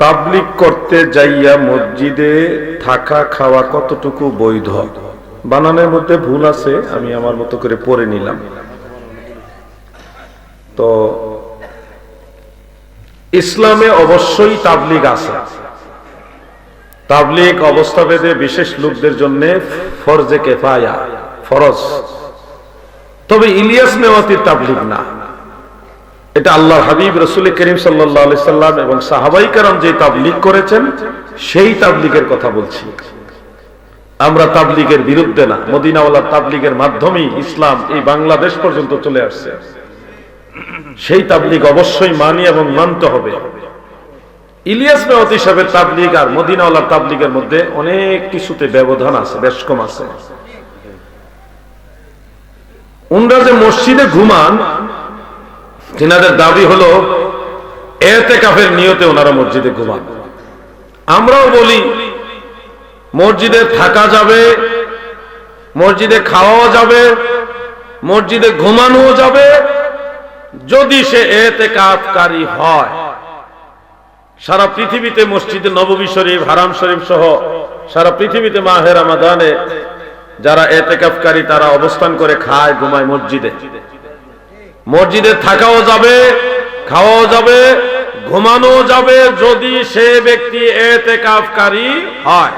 তাবলিক করতে যাইয়া মসজিদে থাকা খাওয়া কতটুকু বৈধ? বানানোর মধ্যে ভুল আছে, আমি আমার মতো করে পড়ে নিলাম। তো, ইসলামে অবশ্যই তাবলিগ আছে। তাবলিগ অবস্থা ভেদে বিশেষ লোকদের জন্য ফরজে কেফায়া, ফরজ। তবে ইলিয়াস নেওয়াতির তাবলিগ না। এটা আল্লাহ হাবিব, রসুল করিম সাল্লাহ সাল্লাম এবং সাহাবাই কারাম যে তাবলিগ করেছেন, সেই তাবলিগের কথা বলছি। আমরা তাবলিগের বিরুদ্ধে না মদিনাওয়ালা তাবলিগের মাধ্যমেই ইসলাম এই বাংলাদেশ পর্যন্ত চলে আসছে। সেই তাবলিগ অবশ্যই মানি এবং মানতে হবে। ইলিয়াস মেহত হিসাবে তাবলিগ আর মদিনাওয়ালা তাবলিগের মধ্যে অনেক কিছুতে ব্যবধান আছে, বেশ কম আছে। উনরা যে মসজিদে ঘুমান তিনাদের দাবি হলো এতে কাফের নিয়তে ওনারা মসজিদে ঘুমান। আমরাও বলি, মসজিদে থাকা যাবে, মসজিদে খাওয়াও যাবে, মসজিদে ঘুমানো যাবে, যদি সে এতে কাফকারী হয়। সারা পৃথিবীতে মসজিদে নববী শরীফ, হারাম শরীফ সহ সারা পৃথিবীতে মাহের আমাদানে যারা এতেকাফকারী তারা অবস্থান করে খায়, ঘুমায় মসজিদে। মসজিদে থাকাও যাবে, খাওয়াও যাবে ঘুমানো যাবে যদি সে ব্যক্তি এতেকাফকারী হয়।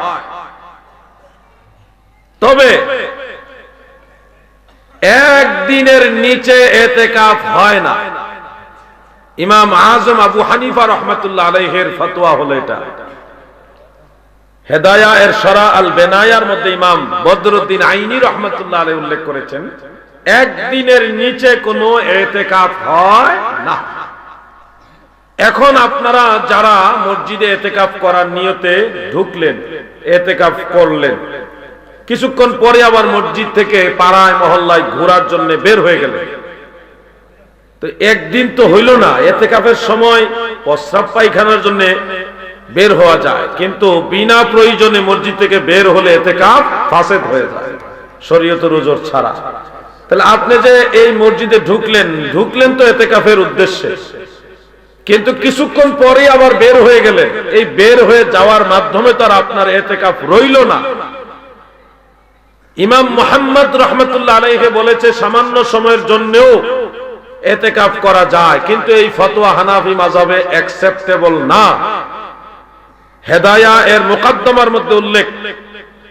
তবে একদিনের নিচে এতেকাফ হয় না। ইমাম আজম আবু হানিফা রহমতুল্লাহ আলহের ফতোয়া হলো এটা। হেদায়া এর সরা আল বেনায়ার মধ্যে ইমাম বদরুদ্দিন আইনি রহমতুল্লাহ আলহ উল্লেখ করেছেন। একদিনের নিচে কোনো এতেকাফ হয় না। এখন আপনারা যারা মসজিদে এতেকাফ করার নিয়তে ঢুকলেন, এতেকাফ করলেন, কিছুক্ষণ পরে আবার মসজিদ থেকে পাড়ায়, মহল্লায় ঘোরার জন্য বের হয়ে গেলেন। তো একদিন তো হইল না এতে কাপের সময় প্রস্রাব পায়খানার জন্য বের হওয়া যায়, কিন্তু বিনা প্রয়োজনে মসজিদ থেকে বের হলে এতে কাপ ফাসেদ হয়ে যায় শরীয়ত রোজর ছাড়া। তাহলে আপনি যে এই মসজিদে ঢুকলেন ঢুকলেন তো এতে কাপের উদ্দেশ্যে। কিন্তু কিছুক্ষণ পরে আবার বের হয়ে গেলেন। এই বের হয়ে যাওয়ার মাধ্যমে তো আপনার এতে কাপ রইল না। ইমাম মোহাম্মদ রহমতুল্লাহ আলাইহে বলেছে, সামান্য সময়ের জন্যও এতেকাফ করা যায়, কিন্তু এই ফতোয়া হানাফি মাজাবে অ্যাকসেপ্টেবল না। হেদায়া এর মোকদ্দমার মধ্যে উল্লেখ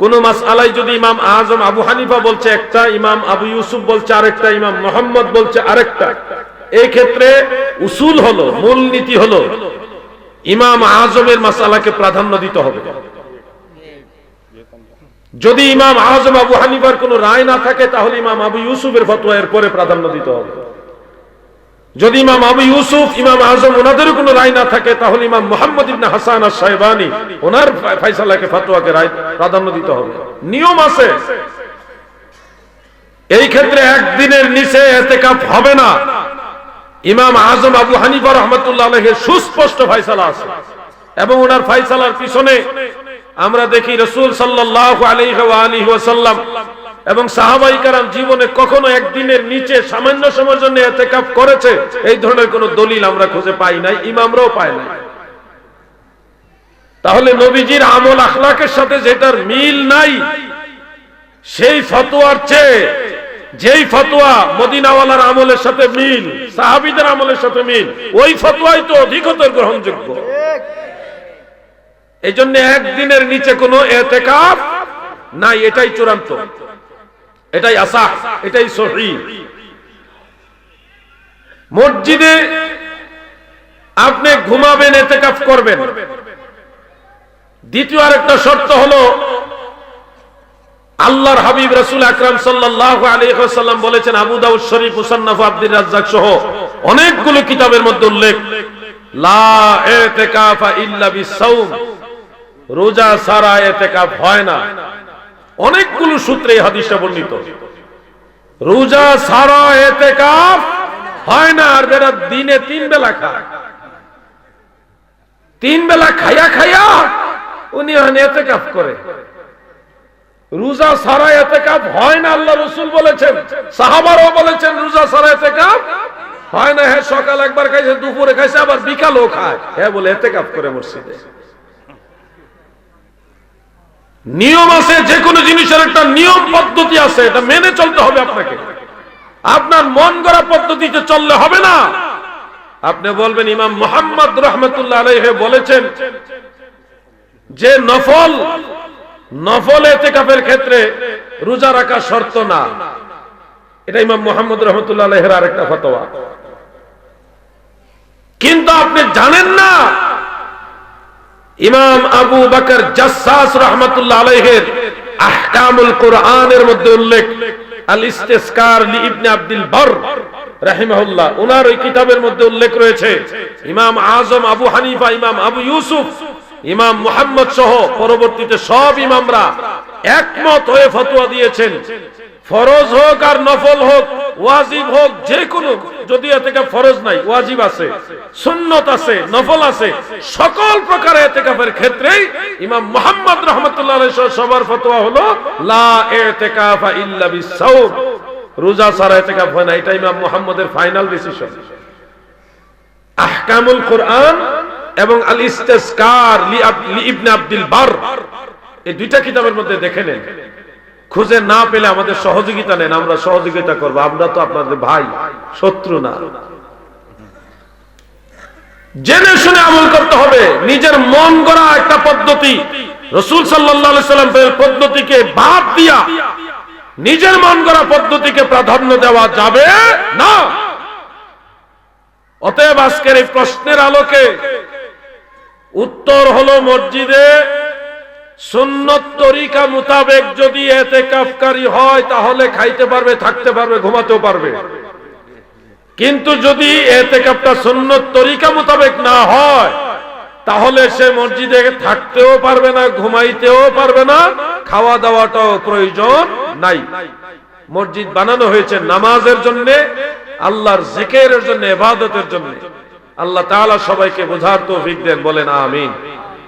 কোন মাস আলাই যদি ইমাম আজম আবু হানিফা বলছে একটা, ইমাম আবু ইউসুফ বলছে আরেকটা, ইমাম মোহাম্মদ বলছে আরেকটা। এই ক্ষেত্রে উসুল হলো, মূল নীতি হলো, ইমাম আজমের মাসালাকে প্রাধান্য দিতে হবে। যদি ইমাম আজম আবু হানিফার কোন রায় না থাকে, তাহলে ইমাম আবু ইউসুফের ফতোয়া এর পরে প্রাধান্য দিতে হবে। যদি ইমাম আবু ইউসুফ, ইমাম আজম ওনাদের কোনো রায় না থাকে, তাহলে ইমাম মোহাম্মদ ইবনে হাসান আর সাহেবানি ওনার ফাইসালাকে ফতোয়াকে রায় প্রাধান্য দিতে হবে। নিয়ম আছে। এই ক্ষেত্রে একদিনের নিচে এতেকাপ হবে না। ইমাম আজম আবু হানিফা রহমতুল্লাহ সুস্পষ্ট ফাইসালা আছে। এবং ওনার ফাইসালার পিছনে আমরা দেখি রসুল সাল্লাহ আলহি ওয়াসাল্লাম এবং সাহাবাই কারাম জীবনে কখনো একদিনের নিচে সামান্য সময়ের জন্য এতেকাপ করেছে, এই ধরনের কোন দলিল আমরা খুঁজে পাই নাই, ইমামরাও পাই নাই। তাহলে নবীজির আমল আখলাকের সাথে যেটার মিল নাই, সেই ফতোয়ার চেয়ে যেই ফতোয়া মদিনাওয়ালার আমলের সাথে মিল, সাহাবিদের আমলের সাথে মিল, ওই ফতোয়াই তো অধিকতর গ্রহণযোগ্য। এই জন্য একদিনের নিচে কোনো এতেকাপ নাই, এটাই চূড়ান্ত। এটাই আসা এটাই সহি। মসজিদে আপনি ঘুমাবেন, এতেকাফ করবেন। দ্বিতীয় আরেকটা শর্ত হলো, আল্লাহর হাবিব রাসূল আকরাম আলাইহি বলেছেন, আবু দাউদ শরীফ, মুসান্নাফ, আব্দুর রাজ্জাক সহ অনেকগুলো কিতাবের মধ্যে উল্লেখ। লা রোজা ছাড়া এতেকাফ হয় না। অনেকগুলো সূত্রে এই বর্ণিত। রোজা ছাড়া এতেকাফ হয় না, আর বেটা দিনে তিন বেলা খায়। তিন বেলা খাইয়া খাইয়া উনি এতেকাফ করে। রোজা ছাড়া এতেকাফ হয় না, আল্লাহ রসুল বলেছেন, সাহাবারও বলেছেন, রোজা ছাড়া এতেকাফ হয় না। হ্যাঁ সকাল একবার খাইছে, দুপুরে খাইছে, আবার বিকালও খায়। হ্যাঁ বলে এতে কাপ করে মসজিদে। নিয়ম আছে যে কোনো জিনিসের একটা নিয়ম পদ্ধতি আছে, এটা মেনে চলতে হবে আপনাকে। আপনার মন গড়া পদ্ধতিতে চললে হবে না। আপনি বলবেন, ইমাম মোহাম্মদ রহমতুল্লাহ আলাইহে বলেছেন, যে নফল নফল এতেকাফের ক্ষেত্রে রোজা রাখা শর্ত না। এটা ইমাম মোহাম্মদ রহমতুল্লাহ আলাইহের আরেকটা ফতোয়া। কিন্তু আপনি জানেন না ইমাম আবু বকর জাসাস রহমতুল্লাহ আলাইহের আহকামুল কোরআনের মধ্যে উল্লেখ আল ইস্তেসকার লি ইবনে আব্দুল বর রাহিমাহুল্লাহ। ওনার ওই কিতাবের মধ্যে উল্লেখ রয়েছে, ইমাম আজম, আবু হানিফা, ইমাম আবু ইউসুফ, ইমাম মুহাম্মদ সহ পরবর্তীতে সব ইমামরা একমত হয়ে ফতোয়া দিয়েছেন, ফরজ হোক আর নফল হোক ওয়াজিব হোক, যে কোনো, যদি এতে ফরজ নাই, ওয়াজিব আছে, সুন্নত আছে, নফল আছে, সকল প্রকার এতেকাফের ক্ষেত্রেই ইমাম মোহাম্মদ রহমতুল্লাহ সবার ফতোয়া হলো, লা এতেকাফা ইল্লা বিসাউম রোজা ছাড়া এতেকাফ হয় না, এটা ইমাম মুহাম্মদের ফাইনাল ডিসিশন। আহকামুল কোরআন এবং আল ইস্তেসকার লি ইবনে আব্দুল বার। এই দুইটা কিতাবের মধ্যে দেখে নেন। খুঁজে না পেলে আমাদের সহযোগিতা নেন, আমরা সহযোগিতা করব। আমরা তো আপনাদের ভাই, শত্রু না। জেনে শুনে আমল করতে হবে। নিজের মন গড়া একটা পদ্ধতি। রসুল সাল্লাম পদ্ধতিকে বাদ দিয়া নিজের মন গড়া পদ্ধতিকে প্রাধান্য দেওয়া যাবে না। অতএব আজকের এই প্রশ্নের আলোকে উত্তর হলো মসজিদে সুন্নত তরিকা মোতাবেক যদি এতে কাফকারী হয়, তাহলে খাইতে পারবে, থাকতে পারবে, ঘুমাতেও পারবে। কিন্তু যদি এতে কাপটা সুন্নত তরিকা মোতাবেক না হয়, তাহলে সে মসজিদে থাকতেও পারবে না, ঘুমাইতেও পারবে না খাওয়া দাওয়াটাও প্রয়োজন নাই। মসজিদ বানানো হয়েছে নামাজের জন্য, আল্লাহর জিকের জন্য এবাদতের জন্য। আল্লাহ তাআলা সবাইকে বোঝার তো তৌফিক দেন, বলেন আমিন।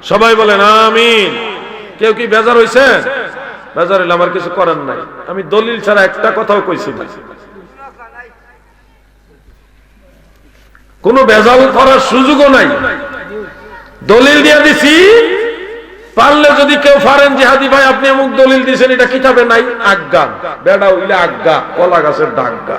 সবাই বলেন আমিন। কেউ কি বেজার হইছে? বেজার হইলে আমার কিছু করার নাই। আমি দলিল ছাড়া একটা কথাও কইছি না। কোন বেজাল করার সুযোগও নাই। দলিল দিয়ে দিছি, পারলে যদি কেউ পারেন জিহাদি ভাই, আপনি অমুক দলিল দিয়েছেন এটা কিতাবে নাই, আজ্ঞা। বেড়া হইলে আজ্ঞা, কলা গাছের ডাজ্ঞা